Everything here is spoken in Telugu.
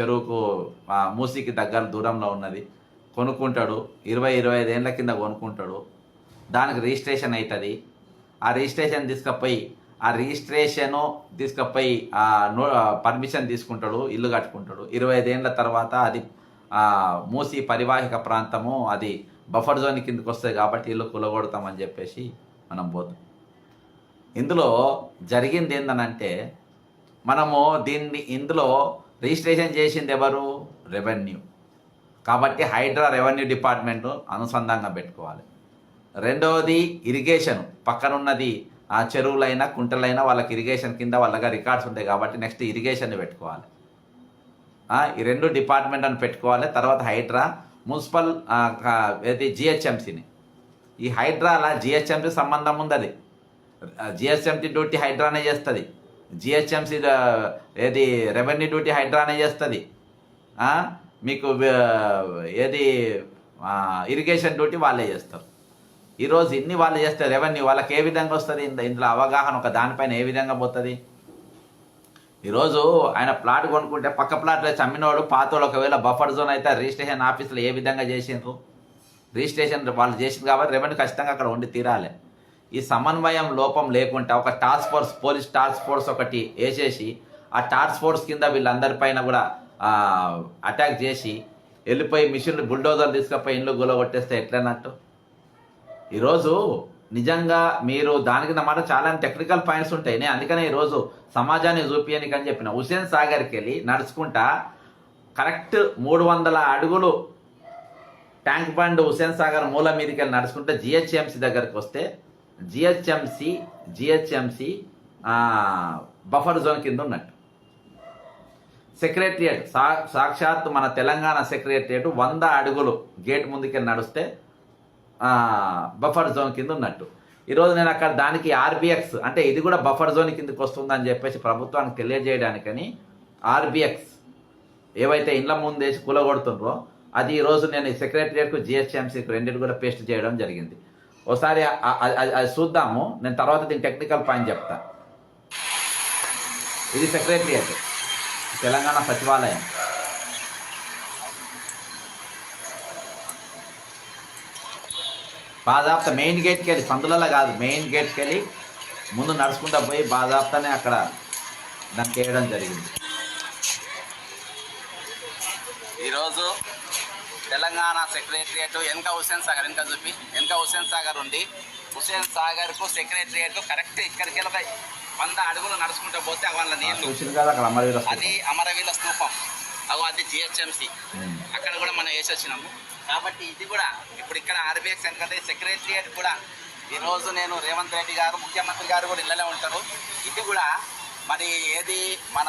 చెరువుకు ఆ, మూసీకి దగ్గర దూరంలో ఉన్నది. కొనుక్కుంటాడు. ఇరవై ఇరవై ఐదు కింద కొనుక్కుంటాడు. దానికి రిజిస్ట్రేషన్ అవుతుంది ఆ రిజిస్ట్రేషన్ తీసుకపోయి ఆ రిజిస్ట్రేషను తీసుకపోయి ఆ నో పర్మిషన్ తీసుకుంటాడు. ఇల్లు కట్టుకుంటాడు. ఇరవై ఐదేళ్ళ తర్వాత అది మూసి పరివాహిక ప్రాంతము అది బఫర్ జోన్ కిందకి వస్తుంది కాబట్టి ఇల్లు కులగొడతామని చెప్పేసి మనం పోతాం. ఇందులో జరిగింది ఏందనంటే మనము దీన్ని ఇందులో రిజిస్ట్రేషన్ చేసింది ఎవరు? రెవెన్యూ. కాబట్టి హైడ్రా రెవెన్యూ డిపార్ట్మెంట్ అనుసంధానంగా పెట్టుకోవాలి. రెండవది ఇరిగేషన్. పక్కనున్నది ఆ చెరువులైనా కుంటలైనా వాళ్ళకి ఇరిగేషన్ కింద వాళ్ళగా రికార్డ్స్ ఉంటాయి కాబట్టి నెక్స్ట్ ఇరిగేషన్ పెట్టుకోవాలి. ఈ రెండు డిపార్ట్మెంట్ అని పెట్టుకోవాలి. తర్వాత హైడ్రా మున్సిపల్ ఏది? జిహెచ్ఎంసీని. ఈ హైడ్రాలా జిహెచ్ఎంసీ సంబంధం ఉంది అది జిహెచ్ఎంసీ డ్యూటీ హైడ్రానే చేస్తుంది. జిహెచ్ఎంసీ ఏది రెవెన్యూ డ్యూటీ హైడ్రానే చేస్తుంది. మీకు ఏది ఇరిగేషన్ డ్యూటీ వాళ్ళే చేస్తారు. ఈరోజు ఇన్ని వాళ్ళు చేస్తే రెవెన్యూ వాళ్ళకి ఏ విధంగా వస్తుంది? ఇందులో అవగాహన ఒక దానిపైన ఏ విధంగా పోతుంది? ఈరోజు ఆయన ప్లాట్ కొనుక్కుంటే పక్క ప్లాట్లో చమ్మినోడు పాతోడు ఒకవేళ బఫర్ జోన్ అయితే రిజిస్ట్రేషన్ ఆఫీసులో ఏ విధంగా చేసిండ్రు? రిజిస్ట్రేషన్ వాళ్ళు చేసింది కాబట్టి రెవెన్యూ ఖచ్చితంగా అక్కడ ఉండి తీరాలి. ఈ సమన్వయం లోపం లేకుండా ఒక task force police task force ఒకటి వేసేసి ఆ టాస్క్ ఫోర్స్ కింద వీళ్ళందరిపైన కూడా అటాక్ చేసి వెళ్ళిపోయి మిషన్లు బుల్డోజర్ తీసుకుపోయి ఇండ్లు గుల కొట్టేస్తే ఎట్లన్నట్టు? ఈరోజు నిజంగా మీరు దానికి కింద మాట చాలా టెక్నికల్ పాయింట్స్ ఉంటాయి. నేను అందుకనే ఈరోజు సమాజాన్ని చూపియనికి అని చెప్పిన. హుసేన్ సాగర్కి వెళ్ళి నడుచుకుంటా కరెక్ట్ మూడు వందల అడుగులు ట్యాంక్ బండ్ హుసేన్ సాగర్ మూల మీదకి వెళ్ళి నడుచుకుంటే జిహెచ్ఎంసీ దగ్గరికి వస్తే జిహెచ్ఎంసి జిహెచ్ఎంసి బఫర్ జోన్ కింద ఉన్నట్టు. సెక్రటరియట్ సా సాక్షాత్ మన తెలంగాణ సెక్రటరియట్ వంద అడుగులు గేట్ ముందుకెళ్ళి నడిస్తే బఫర్ జోన్ కింద ఉన్నట్టు. ఈరోజు నేను అక్కడ దానికి ఆర్బిఎక్స్ అంటే ఇది కూడా బఫర్ జోన్ కిందకి వస్తుందని చెప్పేసి ప్రభుత్వానికి తెలియజేయడానికని ఆర్బిఎక్స్ ఏవైతే ఇండ్ల ముందేసి కూలగొడుతుండ్రో అది ఈరోజు నేను సెక్రటరియట్కు జిహెచ్ఎంసీకి రెండింటి కూడా పేస్ట్ చేయడం జరిగింది. ఒకసారి అది చూద్దాము. నేను తర్వాత దీని టెక్నికల్ పాయింట్ చెప్తా. ఇది సెక్రటరియట్ తెలంగాణ సచివాలయం. బాజాప్తా మెయిన్ గేట్కి వెళ్ళి సందులలో కాదు మెయిన్ గేట్కి వెళ్ళి ముందు నడుచుకుంటా పోయి బాజాప్తానే అక్కడ దానికి వేయడం జరిగింది. ఈరోజు తెలంగాణ సెక్రటరియట్ వెనక హుసేన్ సాగర్ వెనక చూపి వెనక హుసేన్ సాగర్ ఉంది. హుసేన్ సాగర్కు సెక్రటరియట్ కరెక్ట్ ఇక్కడికి ఒక వంద అడుగులు నడుచుకుంటూ పోతే వాళ్ళ అమరవీర అది అమరవీల స్తూపం అవు అది జిహెచ్ఎంసి. అక్కడ కూడా మనం వేసి వచ్చినాము. కాబట్టి ఇది కూడా ఇప్పుడు ఇక్కడ ఆర్బీఎక్స్ ఎందుకంటే సెక్రటరియట్ కూడా ఈరోజు నేను రేవంత్ రెడ్డి గారు ముఖ్యమంత్రి గారు కూడా ఇళ్ళనే ఉంటారు. ఇది కూడా మరి ఏది మన